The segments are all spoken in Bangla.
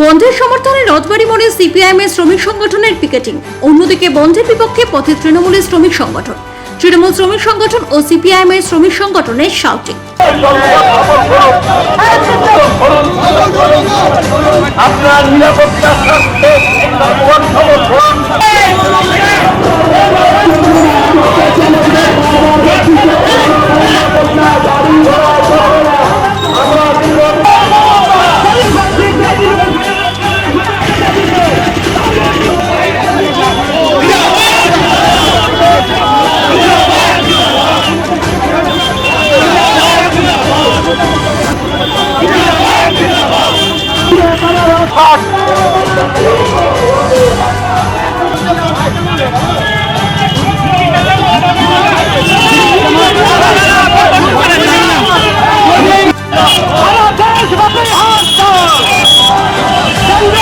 বন্ধের সমর্থনে রথবাড়ি মোড়ে সিপিআইএম এর শ্রমিক সংগঠনের পিকেটিং। অন্যদিকে বন্ধের বিপক্ষে পথে তৃণমূলের শ্রমিক সংগঠন। তৃণমূল শ্রমিক সংগঠন ও সিপিআইএম এর শ্রমিক সংগঠনের শাউটিং আপনার নিরাপত্তার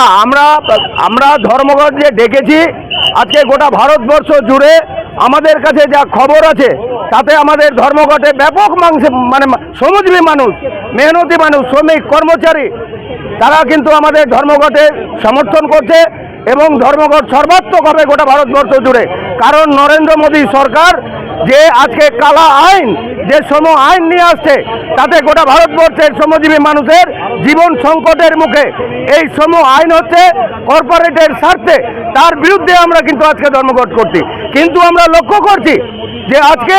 না, আমরা আমরা ধর্মঘট যে ডেকেছি। আজকে গোটা ভারতবর্ষ জুড়ে আমাদের কাছে যা খবর আছে, তাতে আমাদের ধর্মঘটে ব্যাপক মাংস মানে শ্রমজীবী মানুষ, মেহনতি মানুষ, শ্রমিক, কর্মচারী, তারা কিন্তু আমাদের ধর্মঘটে সমর্থন করছে এবং ধর্মঘট সর্বাত্মক হবে গোটা ভারতবর্ষ জুড়ে। কারণ নরেন্দ্র মোদী সরকার যে আজকে কালা আইন, যে সম আইন নিয়ে আসছে, তাতে গোটা ভারতবর্ষের শ্রমজীবী মানুষের জীবন সংকটের মুখে। এই সম আইন হচ্ছে কর্পোরেটের স্বার্থে, তার বিরুদ্ধে আমরা কিন্তু আজকে ধর্মঘট করছি। কিন্তু আমরা লক্ষ্য করছি যে আজকে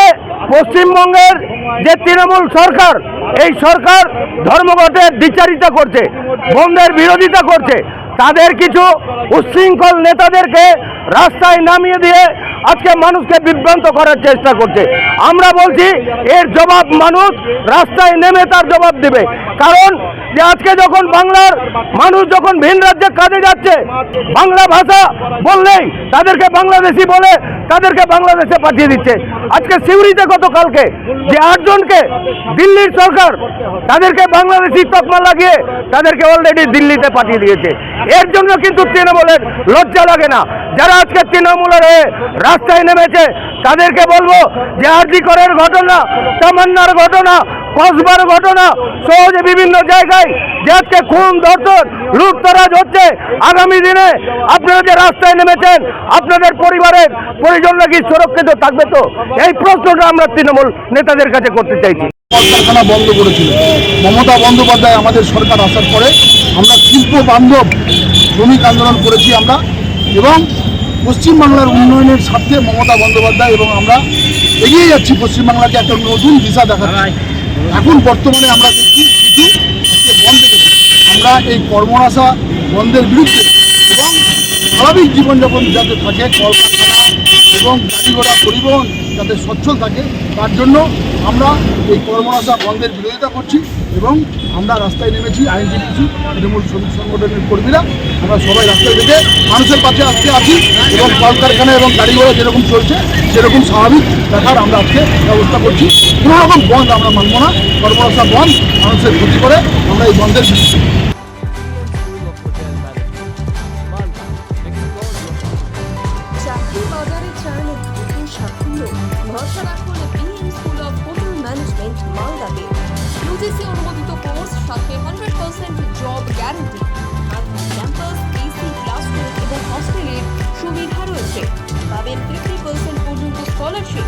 পশ্চিমবঙ্গের যে তৃণমূল সরকার, এই সরকার ধর্মঘটের দ্বিচারিতা করছে, বন্ধের বিরোধিতা করছে। তাদের কিছু উচ্ছৃঙ্খল নেতাদেরকে রাস্তায় নামিয়ে দিয়ে আজকে মানুষকে বিভ্রান্ত করার চেষ্টা করছে। আমরা বলছি, এর জবাব মানুষ রাস্তায় নেমে তার জবাব দেবে। কারণ যে আজকে যখন বাংলার মানুষ যখন ভিন রাজ্যে কাজে যাচ্ছে, বাংলা ভাষা বললেই তাদেরকে বাংলাদেশি বলে তাদেরকে বাংলাদেশে পাঠিয়ে দিচ্ছে। আজকে সিউড়িতে গতকালকে যে আটজনকে দিল্লির সরকার তাদেরকে বাংলাদেশি তকমা লাগিয়ে তাদেরকে অলরেডি দিল্লিতে পাঠিয়ে দিয়েছে। এর জন্য কিন্তু তৃণমূলের লজ্জা লাগে না। যারা আজকে তৃণমূলের রাস্তায় নেমেছে, তাদেরকে বলব যে আরজি করের ঘটনা, তামান্নার ঘটনা, কসবার ঘটনা সহজে বিভিন্ন জায়গায় আজকে খুন, ধর্ষণ, লুটতরাজ হচ্ছে আগামী দিনে। আপনারা যে রাস্তায় নেমেছেন, আপনাদের পরিবারের পরিজনরা কি সুরক্ষিত থাকবে তো? এই প্রশ্নটা আমরা তৃণমূল নেতাদের কাছে করতে চাইছি। কলকারখানা বন্ধ করেছিল। মমতা বন্দ্যোপাধ্যায় আমাদের সরকার আসার পরে আমরা শিল্প বান্ধব শ্রমিক আন্দোলন করেছি আমরা এবং পশ্চিমবাংলার উন্নয়নের স্বার্থে মমতা বন্দ্যোপাধ্যায় এবং আমরা এগিয়ে যাচ্ছি পশ্চিমবাংলাকে একটা নতুন দিশা দেখাচ্ছি এখন বর্তমানে আমরা দেখছি কিছু আজকে থেকে আমরা এই কর্মনাশা বন্ধের বিরুদ্ধে এবং স্বাভাবিক জীবনযাপন যাতে থাকে কলকারখানা এবং গাড়ি ঘোড়া পরিবহন যাতে সচ্ছল থাকে, তার জন্য আমরা এই কর্মনাশা বন্ধের বিরোধিতা করছি এবং আমরা রাস্তায় নেমেছি, আইনজীবী তৃণমূল শ্রমিক সংগঠনের কর্মীরা, আমরা সবাই রাস্তায় থেকে মানুষের পাশে আজকে আছি এবং কলকারখানা এবং গাড়ি ঘোড়া যেরকম চলছে, সেরকম স্বাভাবিক দেখার আমরা আজকে ব্যবস্থা করছি। কোনো রকম বন্ধ আমরা মানব না কর্মনাশা বন্ধ, মানুষের ক্ষতি করে আমরা এই বন্ধের ইউজিসি অনুমোদিত কোর্স সাথে hundred percent job guarantee campus AC classroom এবং হস্টেলের সুবিধা রয়েছে। পাবেন ফিফটি পার্সেন্ট পর্যন্ত স্কলারশিপ